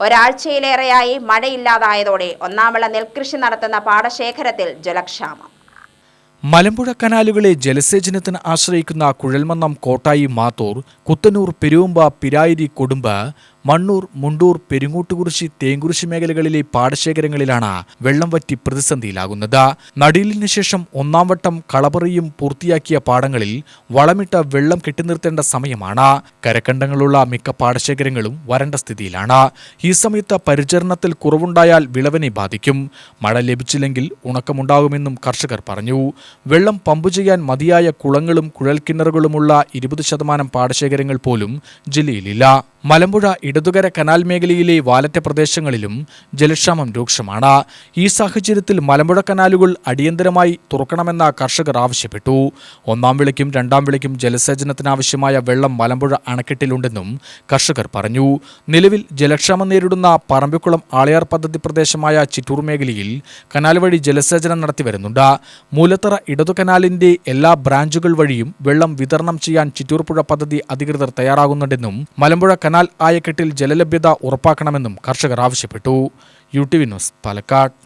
ഒരാഴ്ചയിലേറെയായി മഴയില്ലാതായതോടെ ഒന്നാമള നെൽകൃഷി നടത്തുന്ന പാടശേഖരത്തിൽ ജലക്ഷാമം. മലമ്പുഴ കനാലുകളെ ജലസേചനത്തിന് ആശ്രയിക്കുന്ന കുഴൽമന്നം കോട്ടായി മാത്തൂർ കുത്തനൂർ പെരുവമ്പ പിരായിരി കൊടുമ്പ് മണ്ണൂർ മുണ്ടൂർ പെരുങ്ങോട്ടുകുറിശി തേങ്കുറിശി മേഖലകളിലെ പാടശേഖരങ്ങളിലാണ് വെള്ളം വറ്റി പ്രതിസന്ധിയിലാകുന്നത്. നടീലിന് ശേഷം ഒന്നാം വട്ടം കളപറിയും പൂർത്തിയാക്കിയ പാടങ്ങളിൽ വളമിട്ട വെള്ളം കെട്ടിനിർത്തേണ്ട സമയമാണ്. കരക്കണ്ടങ്ങളുള്ള മിക്ക പാടശേഖരങ്ങളും വരണ്ട സ്ഥിതിയിലാണ്. ഈ സമയത്ത് പരിചരണത്തിൽ കുറവുണ്ടായാൽ വിളവിനെ ബാധിക്കും. മഴ ലഭിച്ചില്ലെങ്കിൽ ഉണക്കമുണ്ടാകുമെന്നും കർഷകർ പറഞ്ഞു. വെള്ളം പമ്പു ചെയ്യാൻ മതിയായ കുളങ്ങളും കുഴൽക്കിണറുകളുമുള്ള ഇരുപത് ശതമാനം പാടശേഖരങ്ങൾ പോലും ജില്ലയിലില്ല. മലമ്പുഴ ഇടതുകര കനാൽ മേഖലയിലെ വാലറ്റ പ്രദേശങ്ങളിലും ജലക്ഷാമം രൂക്ഷമാണ്. ഈ സാഹചര്യത്തിൽ മലമ്പുഴ കനാലുകൾ അടിയന്തരമായി തുറക്കണമെന്ന കർഷകർ ആവശ്യപ്പെട്ടു. ഒന്നാം വിളയ്ക്കും രണ്ടാം വിളയ്ക്കും ജലസേചനത്തിനാവശ്യമായ വെള്ളം മലമ്പുഴ അണക്കെട്ടിലുണ്ടെന്നും കർഷകർ പറഞ്ഞു. നിലവിൽ ജലക്ഷാമം നേരിടുന്ന പറമ്പിക്കുളം ആളയാർ പദ്ധതി പ്രദേശമായ ചിറ്റൂർ മേഖലയിൽ കനാൽ വഴി ജലസേചനം നടത്തിവരുന്നുണ്ട് മൂലത്തറ ഇടതു കനാലിന്റെ എല്ലാ ബ്രാഞ്ചുകൾ വഴിയും വെള്ളം വിതരണം ചെയ്യാൻ ചിറ്റൂർപ്പുഴ പദ്ധതി അധികൃതർ തയ്യാറാകുന്നുണ്ടെന്നും മലമ്പുഴ കനാൽ ആയക്കെട്ടിൽ ജലലഭ്യത ഉറപ്പാക്കണമെന്നും കർഷകർ ആവശ്യപ്പെട്ടു. U T V news Palakkad.